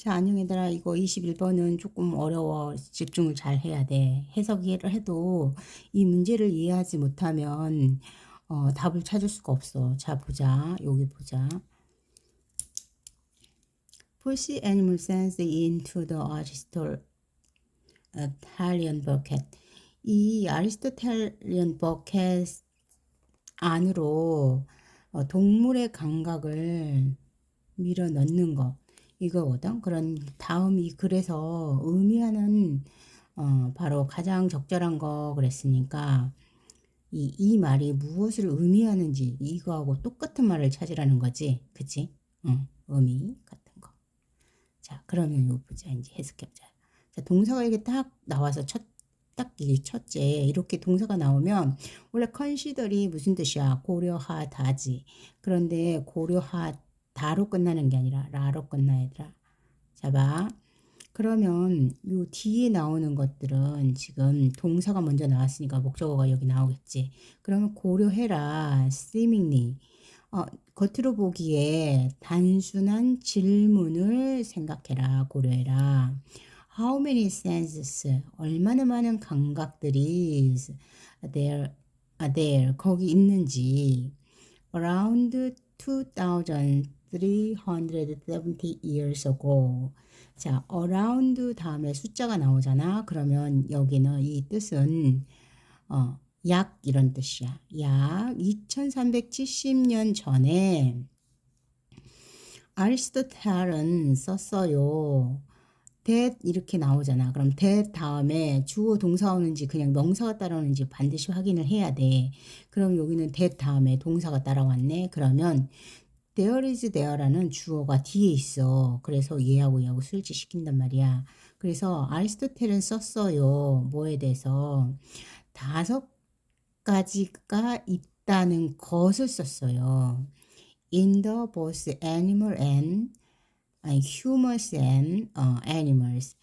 자, 안녕 얘들아. 이거 21번은 조금 어려워. 집중을 잘 해야 돼. 해석을 해도 이 문제를 이해하지 못하면 어, 답을 찾을 수가 없어. 자, 보자. 여기 보자. Push animal sense into the Aristotelian bucket. 이 아리스토텔리언 버켓 안으로 어, 동물의 감각을 밀어 넣는 거. 이거거든. 그런 다음이 그래서 의미하는 어, 바로 가장 적절한 거 그랬으니까 이, 이 말이 무엇을 의미하는지 이거하고 똑같은 말을 찾으라는 거지. 그치? 어, 의미 같은 거. 자, 그러면 이거 보자. 이제 해석해보자. 자, 동사가 이게 딱 나와서 첫, 딱 이게 첫째. 이렇게 동사가 나오면 원래 컨시더리 무슨 뜻이야? 고려하다지. 그런데 고려하 다로 끝나는 게 아니라 라로 끝나 얘들아. 자봐. 그러면 요 뒤에 나오는 것들은 지금 동사가 먼저 나왔으니까 목적어가 여기 나오겠지. 그러면 고려해라. seemingly. 어, 겉으로 보기에 단순한 질문을 생각해라. 고려해라. How many senses? 얼마나 많은 감각들이 there, there 거기 있는지. Around 2000 370 years ago. 자, around 다음에 숫자가 나오잖아. 그러면 여기는 이 뜻은 어, 약 이런 뜻이야. 약 2370년 전에 아리스토텔은 썼어요. that 이렇게 나오잖아. 그럼 that 다음에 주어 동사 오는지 그냥 명사가 따라오는지 반드시 확인을 해야 돼. 그럼 여기는 that 다음에 동사가 따라왔네. 그러면 there is there라는 주어가 뒤에 있어. 그래서 얘하고 얘하고 술지시킨단 말이야. 그래서 아리스토텔은 썼어요. 뭐에 대해서 다섯 가지가 있다는 것을 썼어요. In the both animal and 아니, humans and 어, animals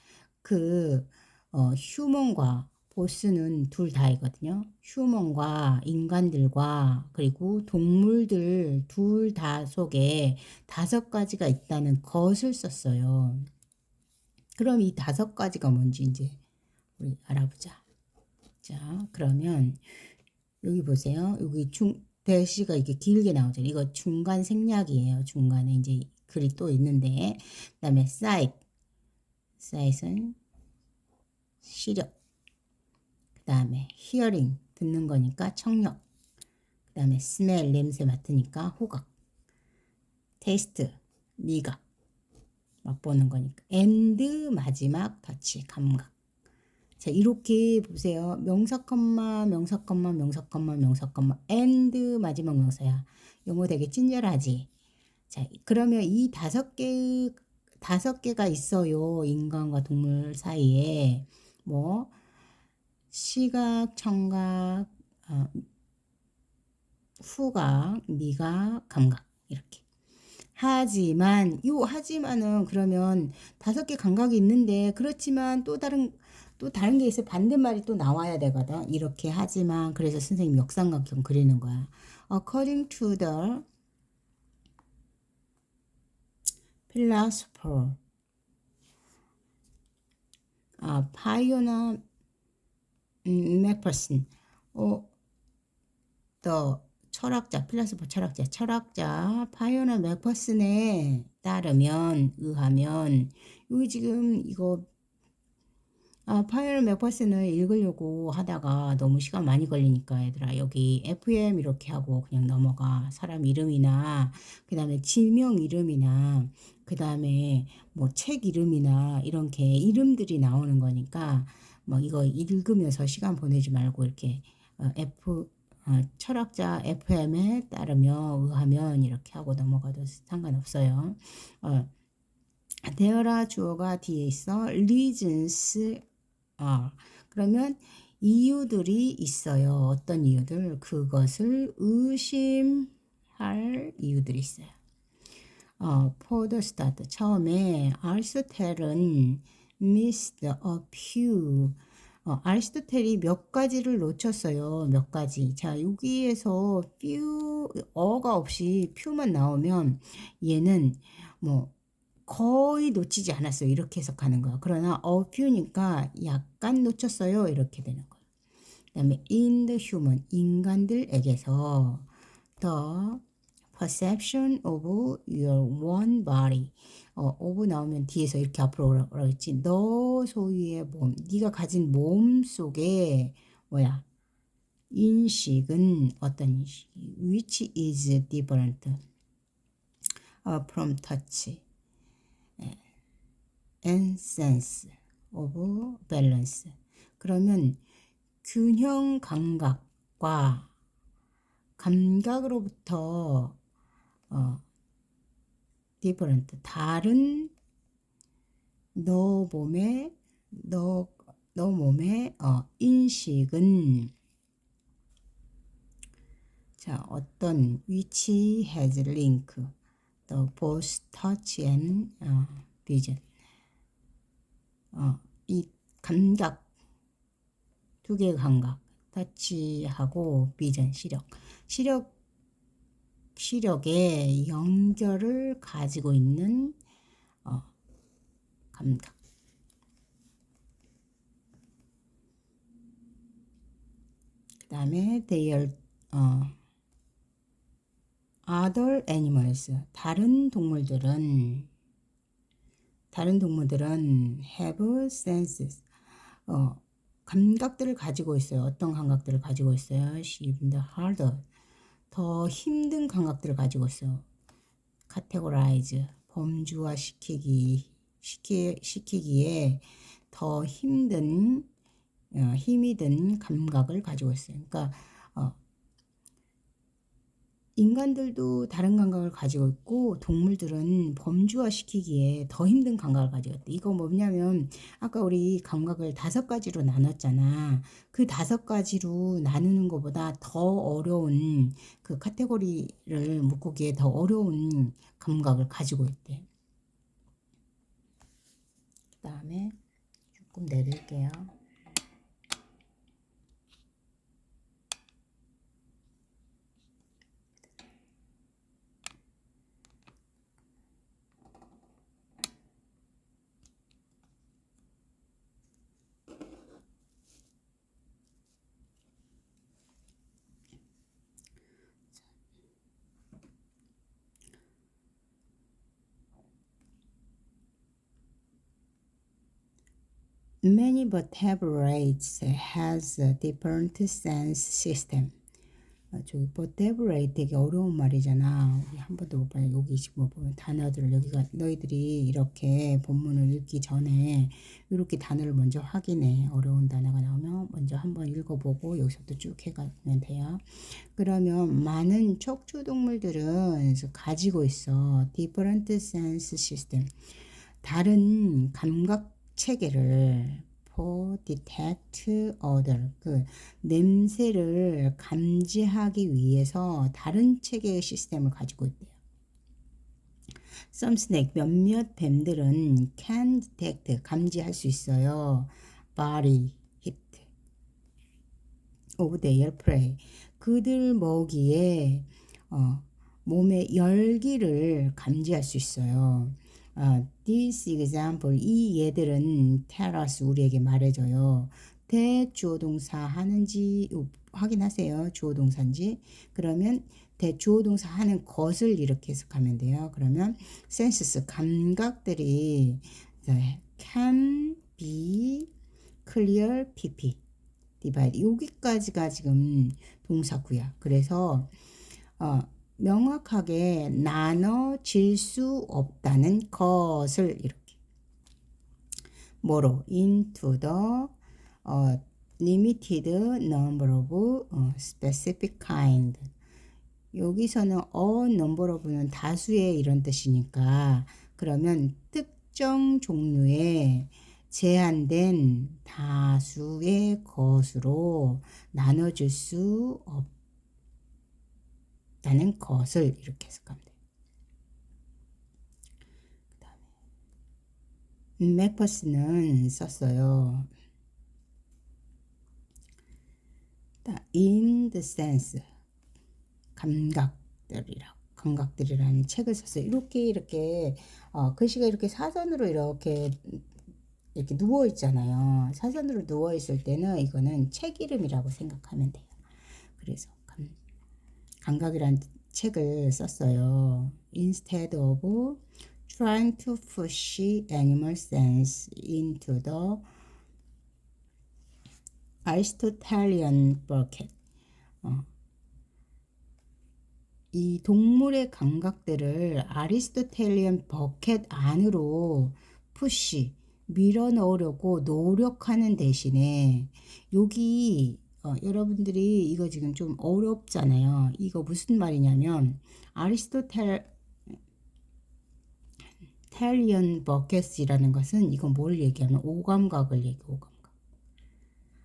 그 어, 휴먼과 보스는 둘 다이거든요. 휴먼과 인간들과 그리고 동물들 둘 다 속에 다섯 가지가 있다는 것을 썼어요. 그럼 이 다섯 가지가 뭔지 이제 우리 알아보자. 자, 그러면 여기 보세요. 여기 중 대시가 이렇게 길게 나오죠. 이거 중간 생략이에요. 중간에 이제 글이 또 있는데 그 다음에 sight, sight은 시력, 다음에 hearing 듣는 거니까 청력. 그 다음에 smell 냄새 맡으니까 호각. taste 미각. 맛보는 거니까. and 마지막 터치 감각. 자 이렇게 보세요. 명사 컴마 명사 컴마 명사 컴마 명사 컴마. and 마지막 명사야. 영어 되게 친절하지? 자 그러면 이 다섯 개 다섯 개가 있어요. 인간과 동물 사이에. 뭐 시각, 청각, 어, 후각, 미각, 감각 이렇게. 하지만 요 하지만은 그러면 다섯 개 감각이 있는데 그렇지만 또 다른 또 다른 게 있어 반대말이 또 나와야 되거든. 이렇게 하지만 그래서 선생님 역삼각형 그리는 거야. According to the philosopher, 아, 파이오나 맥퍼슨, 어, 더 철학자, 필라스포 철학자, 철학자 파이오나 맥퍼슨에 따르면, 의하면, 여기 지금 이거, 아, 파이오나 맥퍼슨을 읽으려고 하다가 너무 시간 많이 걸리니까 얘들아, 여기 FM 이렇게 하고 그냥 넘어가. 사람 이름이나, 그 다음에 지명 이름이나, 그 다음에 뭐 책 이름이나 이런 게 이름들이 나오는 거니까, 뭐 이거 읽으면서 시간 보내지 말고 이렇게 어, F 어, 철학자 FM에 따르며 의하면 이렇게 하고 넘어가도 상관없어요. 어, 데어라 주어가 뒤에 있어 reasons are 그러면 이유들이 있어요. 어떤 이유들? 그것을 의심할 이유들이 있어요. 어, the start 처음에 아리스토텔은 missed a few. 어, 아리스토텔이 몇 가지를 놓쳤어요. 몇 가지. 자, 여기에서 few, 어가 없이 few만 나오면 얘는 뭐 거의 놓치지 않았어요. 이렇게 해석하는 거야. 그러나 a few니까 약간 놓쳤어요. 이렇게 되는 거예요. 그다음에 in the human 인간들에게서 the perception of your one body 어, of 나오면 뒤에서 이렇게 앞으로 오라고 했지. 너 소유의 몸, 네가 가진 몸 속에 뭐야? 인식은 어떤 인식? Which is different uh, from touch and sense of balance. 그러면 균형 감각과 감각으로부터 어, different 다른 너 몸의 너, 너 몸의 어, 인식은 자 어떤 which has link the both touch and 어, vision 어, 이 감각 두 개의 감각 터치하고 비전 시력 시력 시력의 연결을 가지고 있는 어, 감각 그 다음에 their 어, other animals 다른 동물들은 다른 동물들은 have senses 어, 감각들을 가지고 있어요. 어떤 감각들을 가지고 있어요? even the harder 더 힘든 감각들을 가지고 있어요. categorize 범주화 시키기 시키, 시키기에 더 힘든 어, 힘이 든 감각을 가지고 있어요. 그러니까 어, 인간들도 다른 감각을 가지고 있고 동물들은 범주화 시키기에 더 힘든 감각을 가지고 있다. 이거 뭐냐면 아까 우리 감각을 다섯 가지로 나눴잖아. 그 다섯 가지로 나누는 것보다 더 어려운 그 카테고리를 묶기에 더 어려운 감각을 가지고 있대. 그 다음에 조금 내릴게요. Many vertebrates has a different sense system. 어, 저기 vertebrate 되게 어려운 말이잖아. 우리 한 번도 못 봐요. 여기 지금 뭐 보면 단어들을 여기가 너희들이 이렇게 본문을 읽기 전에 이렇게 단어를 먼저 확인해. 어려운 단어가 나오면 먼저 한번 읽어보고 여기서부터 쭉 해가면 돼요. 그러면 많은 척추 동물들은 가지고 있어. different sense system. 다른 감각 체계를 for detect odor 그 냄새를 감지하기 위해서 다른 체계의 시스템을 가지고 있대요. Some snake 몇몇 뱀들은 can detect 감지할 수 있어요. body heat of their prey 그들 먹이에 어, 몸의 열기를 감지할 수 있어요. 어, this example 이 예들은 tell us 우리에게 말해줘요. 대 주어 동사 하는지 확인하세요. 주어 동사인지. 그러면 대주어 동사 하는 것을 이렇게 해석하면 돼요. 그러면 senses 감각들이 can be clear pp divide 여기까지가 지금 동사구야. 그래서 어 명확하게 나눠질 수 없다는 것을 이렇게. 뭐로? into the 어, limited number of 어, specific kind. 여기서는 a number of는 다수의 이런 뜻이니까 그러면 특정 종류의 제한된 다수의 것으로 나눠줄 수 없다. 있다는 것을 이렇게 해석하면 돼요. 그 다음에 맥퍼스는 썼어요. in the sense 감각들이라고 감각들이라는 책을 썼어요. 이렇게 이렇게 어, 글씨가 이렇게 사선으로 이렇게 이렇게 누워 있잖아요. 사선으로 누워 있을 때는 이거는 책 이름이라고 생각하면 돼요. 그래서 감, 감각이라는 책을 썼어요. Instead of trying to push animal sense into the Aristotelian bucket. 어. 이 동물의 감각들을 아리스토텔리안 버켓 안으로 푸시 밀어 넣으려고 노력하는 대신에 여기 어, 여러분들이 이거 지금 좀 어렵잖아요. 이거 무슨 말이냐면 아리스토텔 텔리언 버켓이라는 것은 이건 뭘 얘기하면 오감각을 얘기 오감각.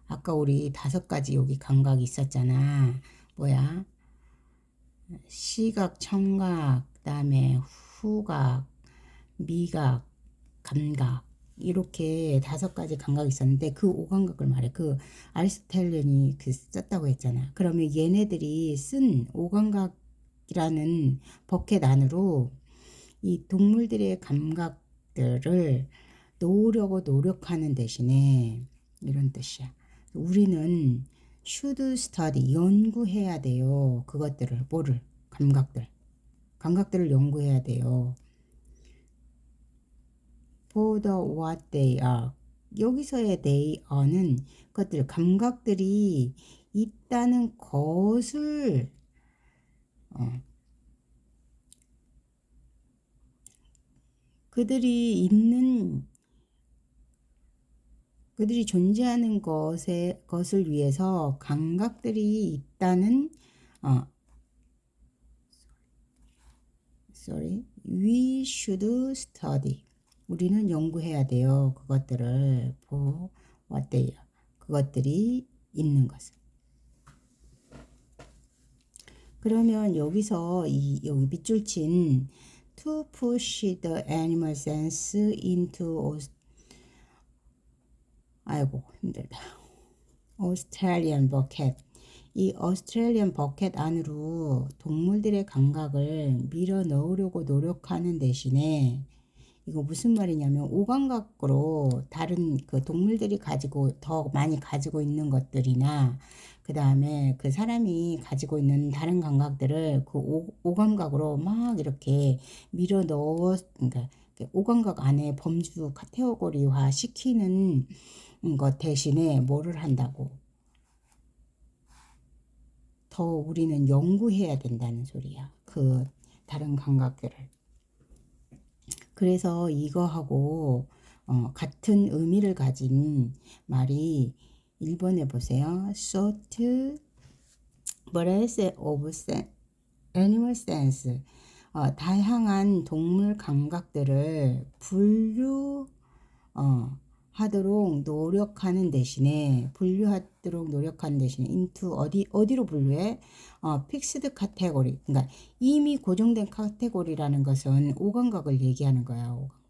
아까 우리 다섯 가지 여기 감각이 있었잖아. 뭐야? 시각, 청각, 그다음에 후각, 미각, 감각 이렇게 다섯 가지 감각이 있었는데 그 오감각을 말해. 그 아리스토텔렌이 그 썼다고 했잖아. 그러면 얘네들이 쓴 오감각이라는 버켓 안으로 이 동물들의 감각들을 놓으려고 노력하는 대신에 이런 뜻이야. 우리는 should study 연구해야 돼요. 그것들을 뭐를 감각들 감각들을 연구해야 돼요. For the what they are. 여기서의 they are는 그것들 감각들이 있다는 것을 어, 그들이 있는 그들이 존재하는 것에 것을 위해서 감각들이 있다는 어 sorry we should study 우리는 연구해야 돼요 그것들을 they are 그것들이 있는 것을 그러면 여기서 이 여기 밑줄 친 to push the animal sense into 아이고 힘들다. 오스트레일리안 버켓. 이 오스트레일리안 버켓 안으로 동물들의 감각을 밀어 넣으려고 노력하는 대신에 이거 무슨 말이냐면 오감각으로 다른 그 동물들이 가지고 더 많이 가지고 있는 것들이나 그 다음에 그 사람이 가지고 있는 다른 감각들을 그 오, 오감각으로 막 이렇게 밀어 넣어 그러니까 오감각 안에 범주 카테고리화 시키는 것 대신에 뭐를 한다고? 더 우리는 연구해야 된다는 소리야. 그 다른 감각들을. 그래서 이거하고 어, 같은 의미를 가진 말이 1번에 보세요. sort, brace of animal sense. 어, 다양한 동물 감각들을 분류 어, 하도록 노력하는 대신에 분류하도록 노력하는 대신에 into 어디 어디로 분류해? 어, 픽스드 카테고리. 그러니까 이미 고정된 카테고리라는 것은 오감각을 얘기하는 거야. 오감각.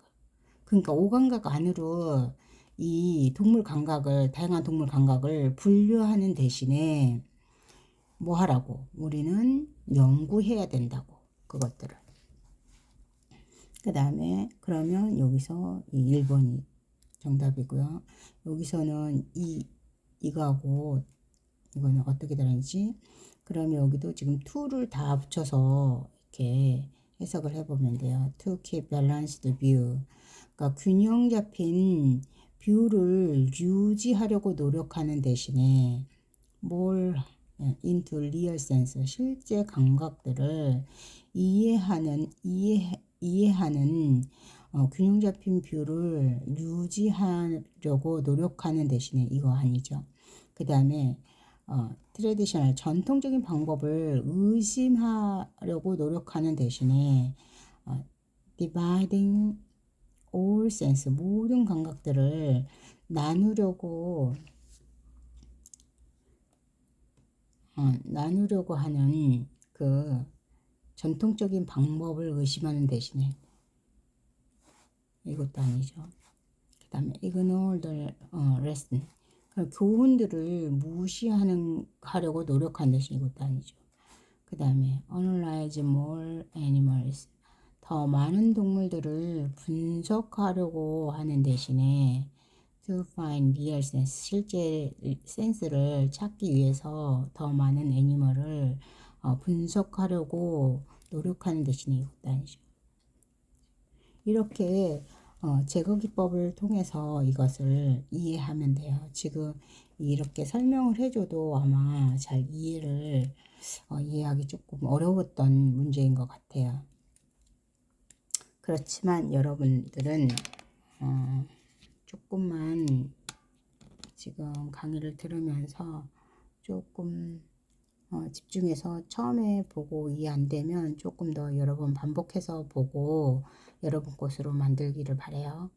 그러니까 오감각 안으로 이 동물 감각을 다양한 동물 감각을 분류하는 대신에 뭐 하라고? 우리는 연구해야 된다고. 그것들을. 그 다음에 그러면 여기서 이 1번이 정답이고요. 여기서는 이 이거하고 이거는 어떻게 되는지 그러면 여기도 지금 to를 다 붙여서 이렇게 해석을 해보면 돼요. to keep balanced view. 그러니까 균형 잡힌 뷰를 유지하려고 노력하는 대신에 뭘 into real sense 실제 감각들을 이해하는 이해 이해하는 어, 균형 잡힌 뷰를 유지하려고 노력하는 대신에 이거 아니죠. 그 다음에 어, 트레디셔널 전통적인 방법을 의심하려고 노력하는 대신에 어, dividing all sense 모든 감각들을 나누려고 어, 나누려고 하는 그 전통적인 방법을 의심하는 대신에 이것도 아니죠. 그 다음에 the 어, lesson. 그 교훈들을 무시하는 하려고 노력한 대신 이것도 아니죠. 그그 다음에 analyze more animals 더 많은 동물들을 분석하려고 하는 대신에 to find real sense 실제 센스를 찾기 위해서 더 많은 애니멀을 어, 분석하려고 노력하는 대신에 이것단이죠. 이렇게 어, 제거 기법을 통해서 이것을 이해하면 돼요. 지금 이렇게 설명을 해줘도 아마 잘 이해를 어, 이해하기 조금 어려웠던 문제인 것 같아요. 그렇지만 여러분들은 어, 조금만 지금 강의를 들으면서 조금 어, 집중해서 처음에 보고 이해 안 되면 조금 더 여러 번 반복해서 보고 여러분 것으로 만들기를 바래요.